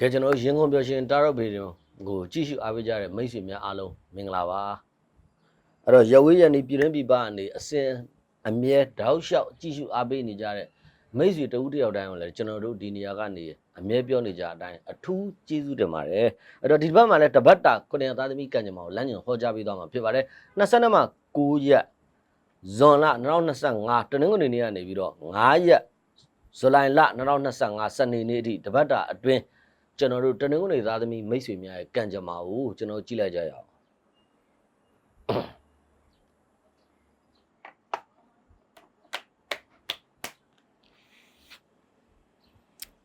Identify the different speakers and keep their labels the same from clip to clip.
Speaker 1: ကဲကျွန်တော်တို့ရင်းကုန်ပြောရှင်တာရော့ဘေးတွင်ကိုကြည့်ရှုအားပေးကြတဲ့မိတ်ဆွေများအားလုံးမင်္ဂလာပါအဲ့တော့ရဝေးရနေပြည်တွင်းပြည်ပအနေအစဉ်အမြဲတောက်လျှောက်ကြည့်ရှုအားပေးနေကြတဲ့မိတ်ဆွေတဦးတစ်ယောက်တိုင်းကိုလည်းကျွန်တော်တို့ဒီနေရာကနေအမြဲပြောနေကြအတိုင်းအထူးကျေးဇူးတင်ပါတယ်အဲ့တော့ဒီဘက်မှာလည်းတပတ်တာခုနှစ်သားသမီးကံကြမ္မာကိုလမ်းညွှန်ဟောကြားပေးသွားမှာဖြစ်ပါတယ်22မှာ9ရက်ဇွန်လ2025တနင်္ဂနွေနေ့ကနေပြီးတော့9ရက်ဇူလိုင်လ2025စနေနေ့အထိတပတ်တာအတွင်း ကျွန်တော်တို့တနင်္ဂနွေသားသမီးမိတ်ဆွေများရဲ့ကံကြမ္မာကိုကျွန်တော်ကြည့်လိုက်ကြရအောင်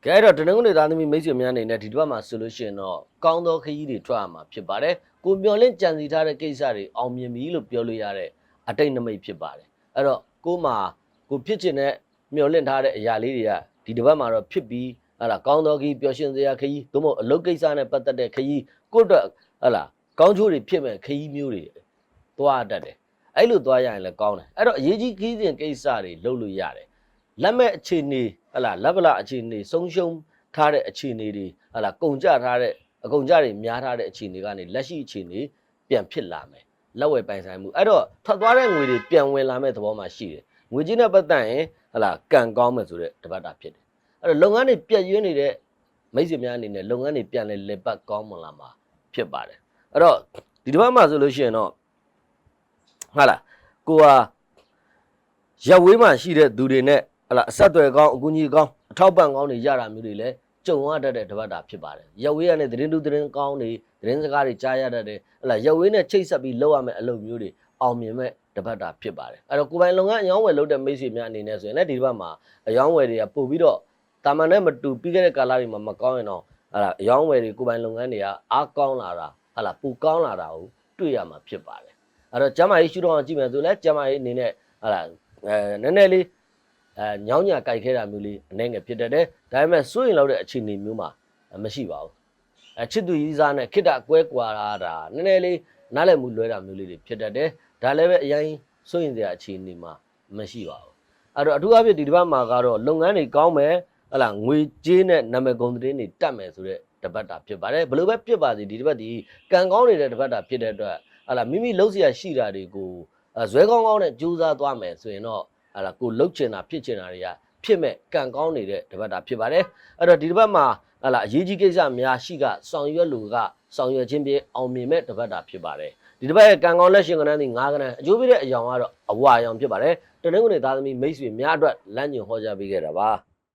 Speaker 1: ကဲတော့တနင်္ဂနွေသားသမီးမိတ်ဆွေများအနေနဲ့ဒီတစ်ပတ်မှာဆိုလို့ရှိရင်တော့ကောင်းသောခရီးတွေထွက်ရမှာဖြစ်ပါတယ်ကိုမျော်လင့်ကြံစီထားတဲ့ကိစ္စတွေအောင်မြင်ပြီလို့ပြောလို့ရတဲ့အတိတ်နမိတ်ဖြစ်ပါတယ်အဲ့တော့ကို့မှာကိုဖြစ်ချင်တဲ့မျော်လင့်ထားတဲ့အရာလေးတွေကဒီတစ်ပတ်မှာတော့ဖြစ်ပြီး ဟလာကောင်းသောခရီးပျော်ရွှင်စရာခရီးသို့မဟုတ်အလုပ်ကိစ္စနဲ့ပတ်သက်တဲ့ခရီးကိုယ့်အတွက်ဟလာကောင်းချိုးတွေဖြစ်မဲ့ခရီးမျိုးတွေသွားတတ်တယ်အဲ့လိုသွားရရင်လည်းကောင်းတယ်အဲ့တော့အရေးကြီးခရီးစဉ်ကိစ္စတွေလုပ်လို့ရတယ်လက်မဲ့အခြေအနေဟလာလက်ပလအခြေအနေဆုံးရှုံးထားတဲ့အခြေအနေတွေဟလာကုန်ကြထားတဲ့အကုန်ကြတွေများထားတဲ့အခြေအနေကနေလက်ရှိအခြေအနေပြန်ဖြစ်လာမယ်လက်ဝယ်ပိုင်ဆိုင်မှုအဲ့တော့ထွက်သွားတဲ့ငွေတွေပြန်ဝင်လာမဲ့သဘောမှရှိတယ်ငွေကြီးနဲ့ပတ်သက်ရင်ဟလာကံကောင်းမယ်ဆိုတဲ့တပတ်တာဖြစ်တယ် အဲ့တော့လုပ်ငန်းတွေပြည့်ရင်းနေတဲ့မိတ်ဆွေများအနေနဲ့လုပ်ငန်းတွေပြန်လဲလက်ပတ်ကောင်းမလာမှာဖြစ်ပါတယ်အဲ့တော့ဒီတစ်ပတ်မှာဆိုလို့ရှိရင်တော့ဟာလားကိုဟာရက်ဝေးမှာရှိတဲ့သူတွေနဲ့ဟာလားအဆက်အသွယ်ကောင်းအကူအညီကောင်းအထောက်ပံ့ကောင်းတွေရတာမျိုးတွေလည်းကြုံရတတ်တဲ့တစ်ပတ်တာဖြစ်ပါတယ်ရက်ဝေးကနေသတင်းတူသတင်းကောင်းတွေသတင်းစကားတွေကြားရတတ်တယ်ဟလာရက်ဝေးနဲ့ချိတ်ဆက်ပြီးလုပ်ရမယ့်အလုပ်မျိုးတွေအောင်မြင်မဲ့တစ်ပတ်တာဖြစ်ပါတယ်အဲ့တော့ကိုယ်ပိုင်လုပ်ငန်းအယောင်းဝယ်လုပ်တဲ့မိတ်ဆွေများအနေနဲ့ဆိုရင်လည်းဒီတစ်ပတ်မှာအယောင်းဝယ်တွေကပို့ပြီးတော့ တာမန်နဲ့မတူပြီးခဲ့တဲ့ကာလတွေမှာမကောင်းရင်တော့ဟာလာအယောင်းဝယ်တွေကိုယ်ပိုင်လုပ်ငန်းတွေကအားကောင်းလာတာဟာလာပူကောင်းလာတာကိုတွေ့ရမှာဖြစ်ပါတယ်အဲ့တော့ကျမကြီးရှုတော့အောင်ကြည့်မယ်ဆိုလဲကျမကြီးအနေနဲ့ဟာလာအဲနည်းနည်းလေးအဲညောင်းညာကြိုက်ခဲတာမျိုးလေးအနေငယ်ဖြစ်တတ်တယ်ဒါပေမဲ့စိုးရင်လောက်တဲ့အခြေအနေမျိုးမှာမရှိပါဘူးအဲချစ်သူကြီးစားနဲ့ခိတ္တကွဲကွာတာတာနည်းနည်းလေးနားလည်မှုလွဲတာမျိုးလေးတွေဖြစ်တတ်တယ်ဒါလည်းပဲအရင်စိုးရင်စရာအခြေအနေမှာမရှိပါဘူးအဲ့တော့အထူးအဖြင့်ဒီတစ်ပတ်မှာကတော့လုပ်ငန်းတွေကောင်းမယ် ဟလာငွေကြေးနဲ့နာမည်ကုန်သတင်းတွေတတ်မယ်ဆိုတဲ့တပတ်တာဖြစ်ပါတယ်ဘယ်လိုပဲဖြစ်ပါစေဒီတပတ်ဒီကံကောင်းနေတဲ့တပတ်တာဖြစ်တဲ့အတွက်ဟလာမိမိလှုပ်ရှားရှိတာတွေကိုဇွဲကောင်းကောင်းနဲ့ကြိုးစားသွားမယ်ဆိုရင်တော့ဟလာကိုလှုပ်ချင်တာဖြစ်ချင်တာတွေကဖြစ်မဲ့ကံကောင်းနေတဲ့တပတ်တာဖြစ်ပါတယ်အဲ့တော့ဒီတပတ်မှာဟလာအရေးကြီးကိစ္စများရှိကဆောင်ရွက်လူကဆောင်ရွက်ခြင်းဖြင့်အောင်မြင်မဲ့တပတ်တာဖြစ်ပါတယ်ဒီတစ်ပတ်ရဲ့ကံကောင်းလက်ရှင်ကဏ္ဍသည်9ကဏ္ဍအကျိုးပေးတဲ့အကြောင်းကတော့အဝအကြောင်းဖြစ်ပါတယ်တနင်္ဂနွေသားသမီးမိတ်ဆွေများအတွက်လမ်းညွှန်ဟောကြားပေးခဲ့တာပါ